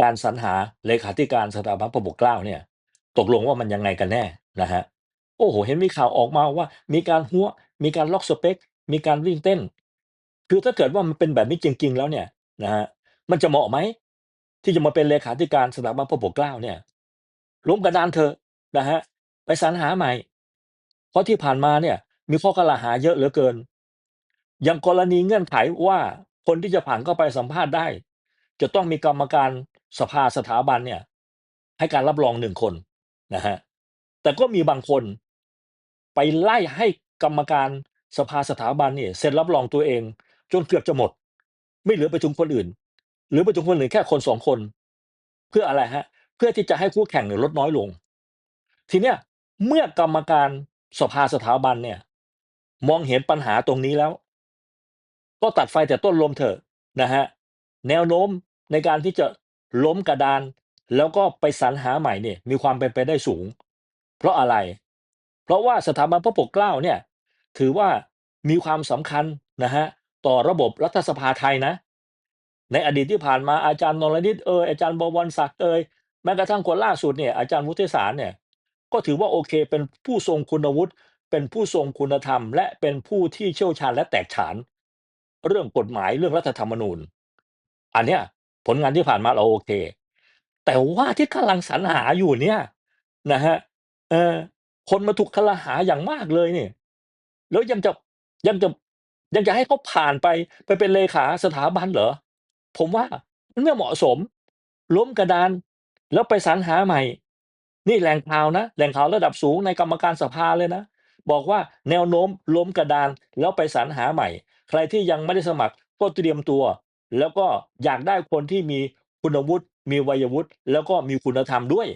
การสรรหาเลขาธิการสถาบันพระปกเกล้าเนี่ย ตกลงว่ามันยังไงกันแน่นะฮะโอ้โห เห็นมีข่าวออกมาว่า มีการหัวมีการล็อกสเปค มีการวิ่งเต้น คือถ้าเกิดว่ามันเป็นแบบนี้จริง ๆ แล้วเนี่ยนะฮะมันจะเหมาะไหมที่จะมาเป็นเลขาธิการสถาบันพระปกเกล้าเนี่ยล้มกระดานเถอะนะฮะไปสรรหาใหม่ เพราะที่ผ่านมาเนี่ย มีข้อกล่าวหาเยอะเหลือเกิน อย่างกรณีเงื่อนไขว่าคนที่จะผ่านเข้าไปสัมภาษณ์ได้ จะต้องมีกรรมการสภาสถาบันเนี่ย ให้การรับรองหนึ่งคนนะฮะแต่ก็มีบางคนไปไล่ให้กรรมการสภาสถาบันเนี่ยเซ็นรับรองตัวเอง จนเกือบจะหมด ไม่เหลือประชุมคนอื่น หรือประชุมคนอื่นแค่คนสองคน เพื่ออะไรฮะ เพื่อที่จะให้คู่แข่งเนี่ยลดน้อยลง ทีเนี้ยเมื่อกรรมการสภาสถาบันเนี่ย มองเห็นปัญหาตรงนี้แล้ว ก็ตัดไฟแต่ต้นลมเถอะนะฮะ แนวโน้มในการที่จะล้มกระดาน แล้วก็ไปสรรหาใหม่เนี่ยมีความเป็นไปได้สูง เพราะอะไร เพราะว่าสถาบันพระปกเกล้าเนี่ยถือว่ามีความสำคัญนะฮะต่อระบบรัฐสภาไทยนะ ในอดีตที่ผ่านมาอาจารย์นรนิตเอยอาจารย์บวรศักดิ์เอยแม้กระทั่งคนล่าสุดเนี่ยอาจารย์วุฒิสารเนี่ยก็ถือว่าโอเคเป็นผู้ทรงคุณวุฒิเป็นผู้ทรงคุณธรรม และเป็นผู้ที่เชี่ยวชาญและแตกฉาน เรื่องกฎหมายเรื่องรัฐธรรมนูญ อันเนี้ยผลงานที่ผ่านมาเราโอเค แต่ว่าที่กำลังสรรหาอยู่เนี่ยนะฮะเออคนมาถูกคลหาอย่างมากเลยเนี่ย แล้วยังจะยังจะยังจะให้เขาผ่านไปไปเป็นเลขาสถาบันเหรอ ผมว่ามันไม่เหมาะสม ล้มกระดาน แล้วไปสรรหาใหม่ นี่แหล่งข่าวนะแหล่งข่าวระดับสูงในกรรมการสภาเลยนะ บอกว่าแนวโน้มล้มกระดานแล้วไปสรรหาใหม่ ใครที่ยังไม่ได้สมัครก็เตรียมตัว แล้วก็อยากได้คนที่มีคุณวุฒิมีวัยวุฒิแล้วก็มีคุณธรรมด้วย